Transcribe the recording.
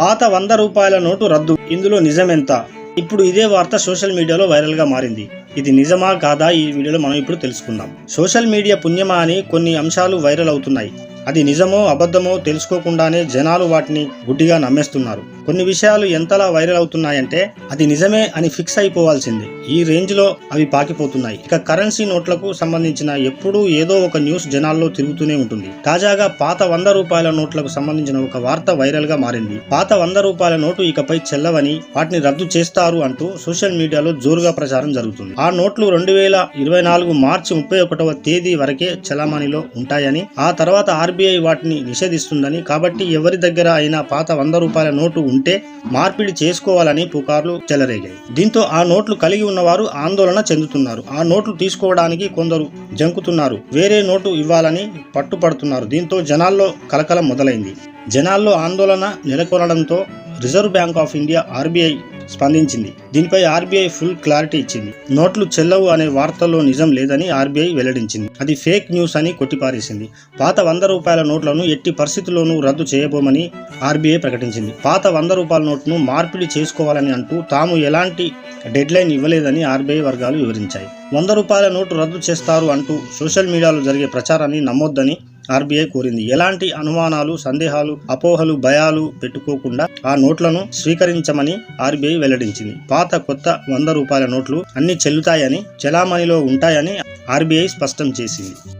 పాత వంద రూపాయల నోటు రద్దు. ఇందులో నిజమెంత? ఇప్పుడు ఇదే వార్త సోషల్ మీడియాలో వైరల్గా మారింది. ఇది నిజమా కాదా? ఈ వీడియోలో మనం ఇప్పుడు తెలుసుకుందాం. సోషల్ మీడియా పుణ్యమా అని కొన్ని అంశాలు వైరల్ అవుతున్నాయి. అది నిజమో అబద్ధమో తెలుసుకోకుండానే జనాలు వాటిని గుడ్డిగా నమ్మేస్తున్నారు. కొన్ని విషయాలు ఎంతలా వైరల్ అవుతున్నాయంటే అది నిజమే అని ఫిక్స్ అయిపోవాల్సింది. ఈ రేంజ్లో అవి పాకిపోతున్నాయి. ఇక కరెన్సీ నోట్లకు సంబంధించిన ఎప్పుడూ ఏదో ఒక న్యూస్ జనాల్లో తిరుగుతూనే ఉంటుంది. తాజాగా పాత వంద రూపాయల నోట్లకు సంబంధించిన ఒక వార్త వైరల్గా మారింది. పాత వంద రూపాయల నోటు ఇకపై చెల్లవని వాటిని రద్దు చేస్తారు అంటూ సోషల్ మీడియాలో జోరుగా ప్రచారం జరుగుతుంది. ఆ నోట్లు రెండు వేల ఇరవై నాలుగు మార్చి ముప్పై ఒకటవ తేదీ వరకే చలామణిలో ఉంటాయని ఆ తర్వాత ఆర్బీ ఆర్బీఐ వాటిని నిషేధిస్తుందని కాబట్టి ఎవరి దగ్గర అయినా పాత వంద రూపాయల నోటు ఉంటే మార్పిడి చేసుకోవాలని పుకార్లు చెలరేగాయి. దీంతో ఆ నోట్లు కలిగి ఉన్నవారు ఆందోళన చెందుతున్నారు. ఆ నోట్లు తీసుకోవడానికి కొందరు జంకుతున్నారు. వేరే నోటు ఇవ్వాలని పట్టుపడుతున్నారు. దీంతో జనాల్లో కలకలం మొదలైంది. జనాల్లో ఆందోళన నెలకొనడంతో Reserve Bank of India RBI స్పందించింది. దీనిపై ఆర్బీఐ ఫుల్ క్లారిటీ ఇచ్చింది. నోట్లు చెల్లవు అనే వార్తల్లో నిజం లేదని ఆర్బీఐ వెల్లడించింది. అది ఫేక్ న్యూస్ అని కొట్టిపారేసింది. పాత వంద రూపాయల నోట్లను ఎట్టి పరిస్థితుల్లోనూ రద్దు చేయబోమని ఆర్బీఐ ప్రకటించింది. పాత వంద రూపాయల నోట్ను మార్పిడి చేసుకోవాలని అంటూ తాము ఎలాంటి డెడ్లైన్ ఇవ్వలేదని ఆర్బీఐ వర్గాలు వివరించాయి. వంద రూపాయల నోటు రద్దు చేస్తారు అంటూ సోషల్ మీడియాలో జరిగే ప్రచారాన్ని నమ్మొద్దని ఆర్బీఐ కోరింది. ఎలాంటి అనుమానాలు సందేహాలు అపోహలు భయాలు పెట్టుకోకుండా ఆ నోట్లను స్వీకరించమని ఆర్బీఐ వెల్లడించింది. పాత కొత్త వంద రూపాయల నోట్లు అన్ని చెల్లుతాయని చెలామణిలో ఉంటాయని ఆర్బీఐ స్పష్టం చేసింది.